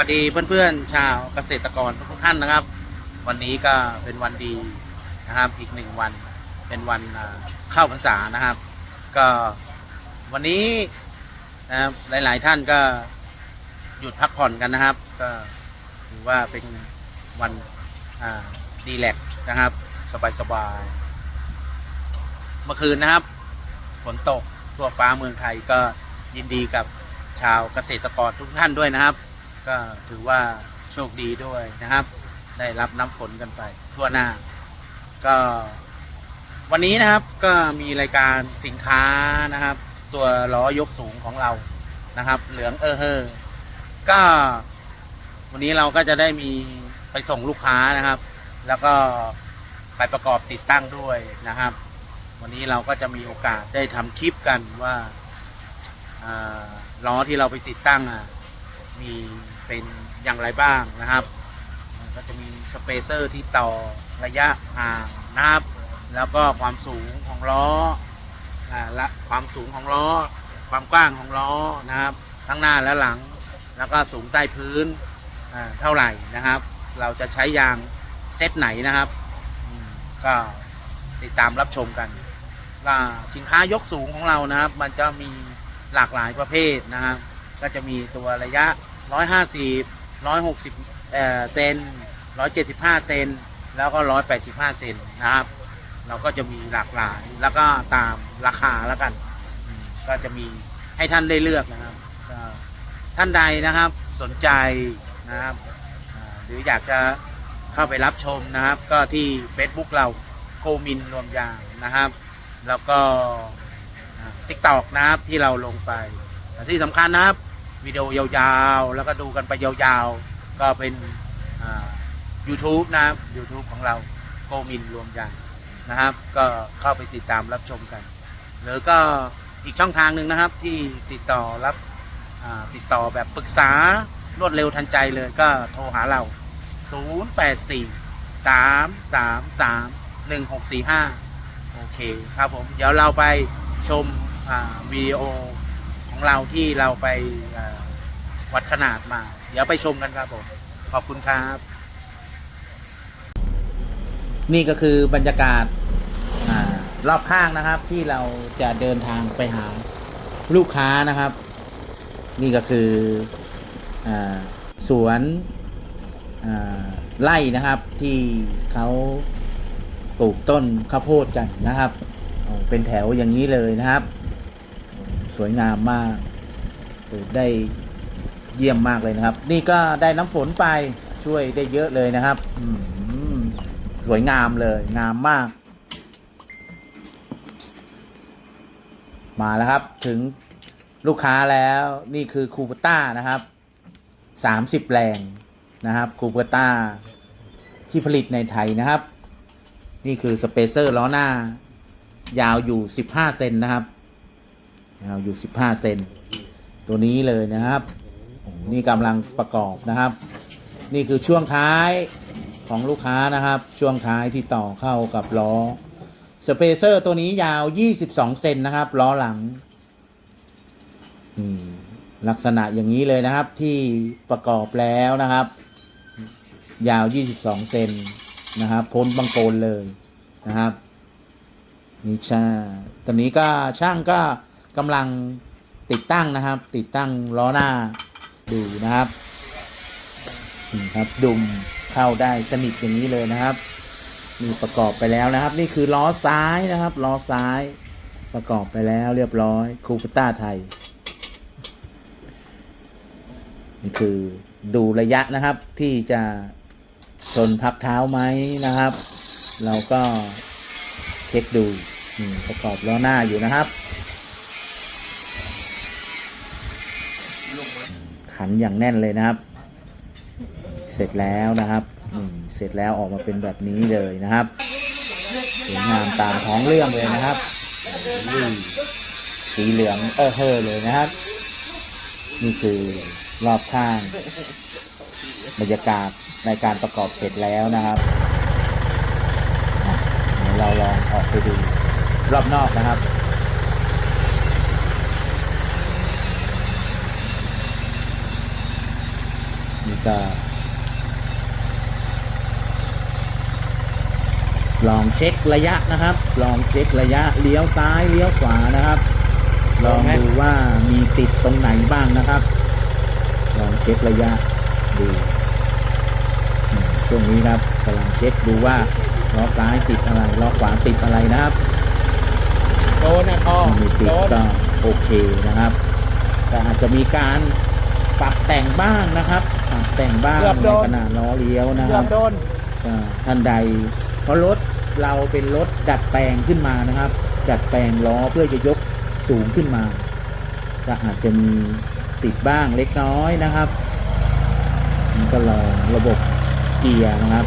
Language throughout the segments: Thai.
วัสดีเพื่อนๆชาวเกษตรกรทุกท่านนะครับ วันนี้ก็เป็นวันดีนะครับอีกหนึ่งวันเป็นวันเข้าพรรษานะครับ ก็วันนี้นะครับหลาย ๆ ท่านก็หยุดพักผ่อนกันนะครับ ก็ถือว่าเป็นวันดีแลกนะครับ สบายๆเมื่อคืนนะครับฝนตกทั่วฟ้าเมืองไทยก็ยินดีกับชาวเกษตรกรทุกท่านด้วยนะครับ ก็ถือว่าโชคดีด้วยนะครับ ได้รับน้ำฝนกันไป ทั่วหน้า ก็ วันนี้นะครับก็มีรายการสินค้านะครับ ตัวล้อยกสูงของเรานะครับ เหลืองเออเฮอก็ วันนี้เราก็จะได้มีไปส่งลูกค้านะครับ แล้วก็ไปประกอบติดตั้งด้วยนะครับ วันนี้เราก็จะมีโอกาสได้ทำคลิปกันว่าอ่าล้อที่เราไปติดตั้งอะมี เป็นอย่างไรบ้างนะครับ ก็จะมีสเปเซอร์ที่ต่อระยะห่างนะครับ แล้วก็ความสูงของล้ออ่าละความสูงของล้อ ความกว้างของล้อนะครับ ทั้งหน้าและหลัง แล้วก็สูงใต้พื้นเท่าไหร่นะครับ เราจะใช้ยางเซตไหนนะครับก็ติดตามรับชมกันสินค้ายกสูงของเรานะครับ มันจะมีหลากหลายประเภทนะครับ ก็จะมีตัวระยะ 150 160เอ่อเซน175เจ็ดสิบห้าเซนแล้วก็185เซนนะครับ เราก็จะมีหลากหลายแล้วก็ตามราคาแล้วกัน ก็จะมีให้ท่านได้เลือกนะครับ ท่านใดนะครับสนใจนะครับหรืออยากจะเข้าไปรับชมนะครับ ก็ที่ Facebook เราโกมินรวมยางนะครับ แล้วก็ทิกตอกนะครับที่เราลงไปแต่ที่สำคัญนะครับ วิดีโอยาวๆ แล้วก็ดูกันไปยาวๆ ก็เป็นอ่า YouTube นะครับ YouTube ของเราโกมินรวมยางนะครับ ก็เข้าไปติดตามรับชมกัน หรือก็อีกช่องทางหนึ่งนะครับที่ติดต่อรับติดต่อแบบปรึกษารวดเร็วทันใจเลยก็โทรหาเรา 084 333 1645 โอเคครับผม เดี๋ยวเราไปชมวิดีโอ ของเราที่เราไปวัดขนาดมา เดี๋ยวไปชมกันครับผมขอบคุณครับ นี่ก็คือบรรยากาศอรอบข้างนะครับที่เราจะเดินทางไปหาลูกค้านะครับ นี่ก็คืออสวนไร่นะครับที่เขาปลูกต้นข้าวโพดกันนะครับ เป็นแถวอย่างนี้เลยนะครับ สวยงามมากได้เยี่ยมมากเลยนะครับ นี่ก็ได้น้ำฝนไปช่วยได้เยอะเลยนะครับสวยงามเลยงามมาก มาแล้วครับถึงลูกค้าแล้วนี่คือคูปต้านะครับสามสิบแรงนะครับคูปต้าที่ผลิตในไทยนะครับ นี่คือสเปเซอร์ล้อหน้า ยาวอยู่สิบห้าเซนนะครับ ยาวอยู่สิบห้าเซนตัวนี้เลยนะครับ นี่กำลังประกอบนะครับ นี่คือช่วงท้ายของลูกค้านะครับ ช่วงท้ายที่ต่อเข้ากับล้อสเปเซอร์ตัวนี้ยาว 22 เซนนะครับล้อหลังลักษณะอย่างนี้เลยนะครับที่ประกอบแล้วนะครับ ยาว 22 เซนนะครับ พ้นบังโกนเลยนะครับนี่ช่าตอนนี้ก็ช่างก็ กำลังติดตั้งนะครับ ติดตั้งล้อหน้าดูนะครับนี่ครับดุมเข้าได้สนิทอย่างนี้เลยนะครับนี่ประกอบไปแล้วนะครับ นี่คือล้อซ้ายนะครับล้อซ้ายประกอบไปแล้วเรียบร้อยคูปต้าไทยนี่คือดูระยะนะครับที่จะชนพักเท้าไหมนะครับ เราก็เช็คดูนี่ประกอบล้อหน้าอยู่นะครับ ขันอย่างแน่นเลยนะครับ เสร็จแล้วนะครับเสร็จแล้วออกมาเป็นแบบนี้เลยนะครับสวยงามตามท้องเรื่องเลยนะครับสีเหลืองเออเฮอเลยนะครับ นี่คือรอบข้างบรรยากาศในการประกอบเสร็จแล้วนะครับเดี๋ยวเราลองออกไปดูรอบนอกนะครับ นนี่ก็ลองเช็คระยะนะครับ ลองเช็คระยะเลี้ยวซ้ายเลี้ยวขวานะครับ ลองดูว่ามีติดตรงไหนบ้างนะครับ ลองเช็คระยะดูอืมช่วงนี้นะครับกำลังเช็คดูว่าล้อซ้ายติดอะไรล้อขวาติดอะไรนะครับโดนนะพ่อถ้ามีติดโดนก็โอเคนะครับ แต่อาจจะมีการ ปรับแต่งบ้างนะครับปรับแต่งบ้างในขนาดล้อเลี้ยวนะคเกืรัอบบโดน อ่าท่านใด เพราะรถเราเป็นรถดัดแปลงขึ้นมานะครับ ดัดแปลงล้อเพื่อจะยกสูงขึ้นมาก็อาจจะมีติดบ้างเล็กน้อยนะครับมันก็ลองระบบเกียร์นะครับ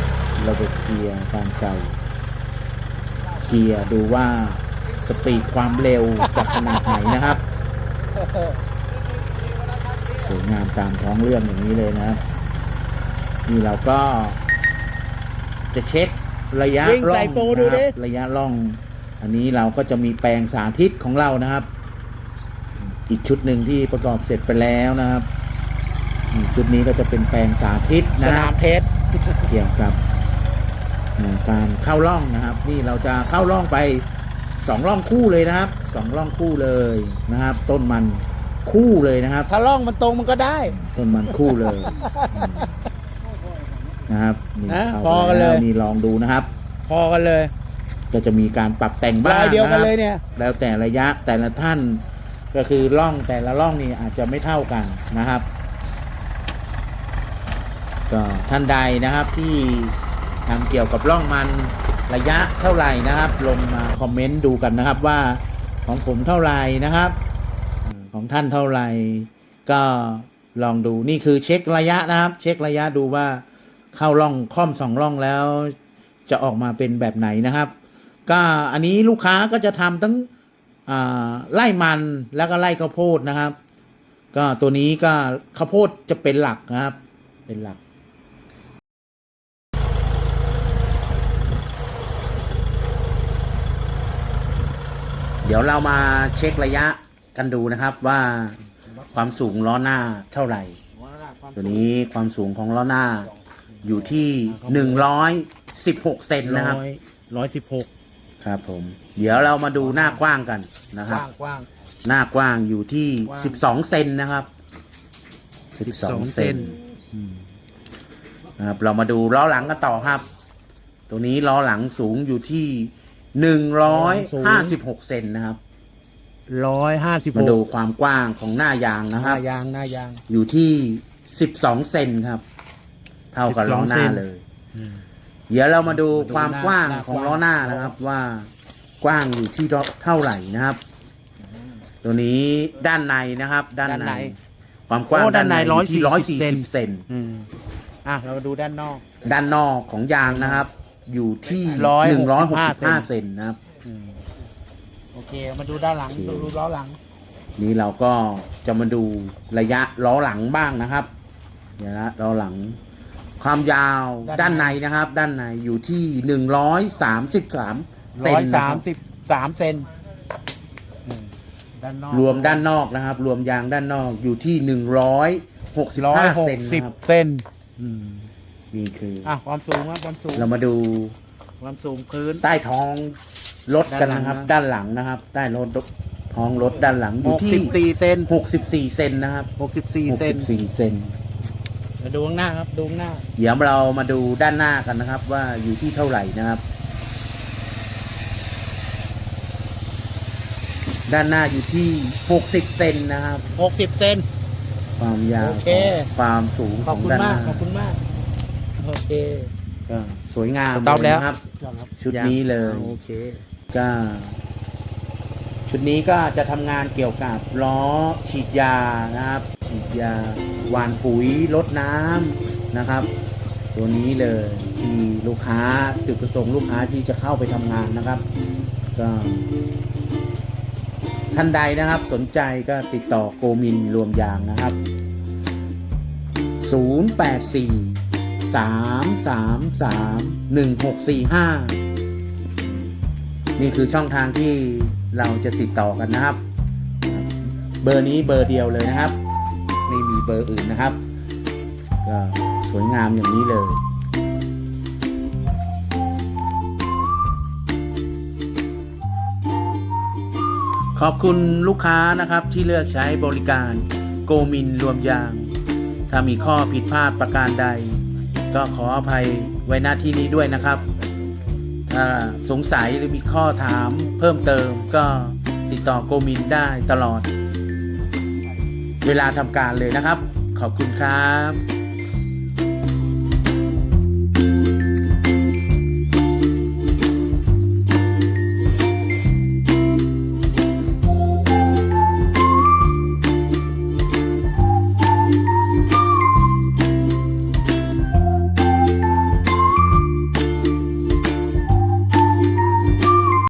ระบบเกียร์การใส่ เกียร์ดูว่าสปีดความเร็วจะขนาดไหนนะครับส วยงามตามท้องเรื่องอย่างนี้เลยนะครับนี่เราก็ จะเช็คระยะวิ่งร่อใส่งโฟดูดิ นะครับระยะร่อง อันนี้เราก็จะมีแปลงสาธิตของเรานะครับ อีกชุดหนึ่งที่ประกอบเสร็จไปแล้วนะครับอืมชุดนี้ก็จะเป็นแปลงสาธิตสนะคนารัมบเทสเกี่ยวกับอ่าการเข้าร่องนะครับ นี่เราจะเข้าร่องไปสองร่องคู่เลยนะครับสองร่องคู่เลยนะครับ ต้นมัน คู่เลยนะครับ ถ้าล่องมันตรงมันก็ได้ต้นมันคู่เลยอืมนะครับนี่นะเข้าพอกันเลยแวนี่ลองดูนะครับ พอกันเลยก็จะมีการปรับแต่งลบ้างายเดียวกันนะครับเลยเนี่ย แล้วแต่ระยะแต่ละท่าน ก็คือร่องแต่ละร่องนี่อาจจะไม่เท่ากันนะครับ ก็ท่านใดนะครับที่ทำเกี่ยวกับร่องมันระยะเท่าไหร่นะครับ ลงมาคอมเมนต์ดูกันนะครับว่าของผมเท่าไหร่นะครับอ่า ของท่านเท่าไหร่ ก็ลองดูนี่คือเช็คระยะนะครับ เช็คระยะดูว่าเข้าร่องค่อมสองร่องแล้ว จะออกมาเป็นแบบไหนนะครับ ก็อันนี้ลูกค้าก็จะทำทั้งอ่าไล่มันแล้วก็ไล่ข้าวโพดนะครับ ก็ตัวนี้ก็ข้าวโพดจะเป็นหลักนะครับ เป็นหลักเดี๋ยวเรามาเช็คระยะ กันดูนะครับว่าความสูงล้อหน้าเท่าไหร่ ตัวนี้ความสูงของล้อหน้าอยู่ที่หนึ่งร้อยสิบหกเซนนะครับร้อยร้อยสิบหกครับผม เดี๋ยวเรามาดูหน้ากว้างกันนะกครับว้างกว้างหน้ากว้างอยู่ที่กว้างสิบสองเซนนะครับสิบสอง12เซนอืมนะครับเรามาดูล้อหลังกันต่อครับ ตัวนี้ล้อหลังสูงอยู่ที่หนึ่งร้อยห้าสิบหกเซนนะครับ ร้อยห้าสิบหมากดูความกว้างของหน้ายางนะหครัน้าบ ยางหน้ายาง อยู่ที่สิบสองเซนครับ เท่ากับล้อหน้า12เซนเลย เดี๋ยวเรามาดูมาดูความกว้างหน้าของกว้างล้อหน้า นะครับ ว่ากว้างอยู่ที่เท่าไหร่นะครับ ตัวนี้ด้านในนะครับ ด้านด้านใน ใน ความกว้างโอ้ด้านในอยู่ที่ร้อย140สี่เซนสิบเซนอืมอะเรามาดูด้านนอก ด้านนอกของยางนะครับ อยู่ที่165หนึ่งร้อยหกสิบห้าเซนนะครับ อืมโอ เคมาดูด้านหลังโอเค ดูดูล้อหลัง นี้เราก็จะมาดูระยะล้อหลังบ้างนะครับเดี๋ยวนะล้อหลัง ความยาวด้าด้านนใน ในนะครับ ด้านในอยู่ที่หนึ่งร้อยสามสิบสามเซร้นอยนะสาคมรับสิบสามเซนอืมด้านนอกรวมด้านนอกนะครับ รวมยางด้านนอกอยู่ที่หนึ่งร้อยหกสิบร้อยห้าหกเซนสิบนะครับเซนอืมนี่คืออะความสูงครับความสูงเรามาดูความสูงพื้นใต้ท้อง รถกันนะครับ ด้าด้านนหหลัลังงนะนะครับ ใต้รถท้องรถด้านหลังอหยู่กที่สิบสี่เซนหกสิบสี่เซนนะครับหกสิบสี่หกเซนสิบสี่เซนมาดูข้างหน้าครับ ดูข้างหน้า เดี๋ยวเรามาดูด้านหน้ากันนะครับ ว่าอยู่ที่เท่าไหร่นะครับ ด้านหน้าอยู่ที่หกสิบเซนนะครับ หกสิบเซน ความยาวโอเคของความสูงขขออบงคุณด้านหมาก น้าขอบคุณมาก โอเคก็สวยงามสต็อปแล้วเยนะครับ ชุดนี้เลย โอเค ก็ชุดนี้ก็จะทำงานเกี่ยวกับล้อฉีดยานะครับ ฉีดยาหวานปุ๋ยลดน้ำนะครับ ตัวนี้เลยที่ลูกค้าจุดประสงค์ลูกค้าที่จะเข้าไปทำงานนะครับ ก็ท่านใดนะครับสนใจก็ติดต่อโกมินรวมยางนะครับ 084 333 1645 นี่คือช่องทางที่เราจะติดต่อกันนะครับ เบอร์นี้เบอร์เดียวเลยนะครับ ไม่มีเบอร์อื่นนะครับ ก็สวยงามอย่างนี้เลยขอบคุณลูกค้านะครับที่เลือกใช้บริการโกมินรวมยาง ถ้ามีข้อผิดพลาดประการใด ก็ขออภัยไว้หน้าที่นี้ด้วยนะครับ สงสัยหรือมีข้อถามเพิ่มเติมก็ติดต่อโกมินได้ตลอด เวลาทำการเลยนะครับ ขอบคุณครับ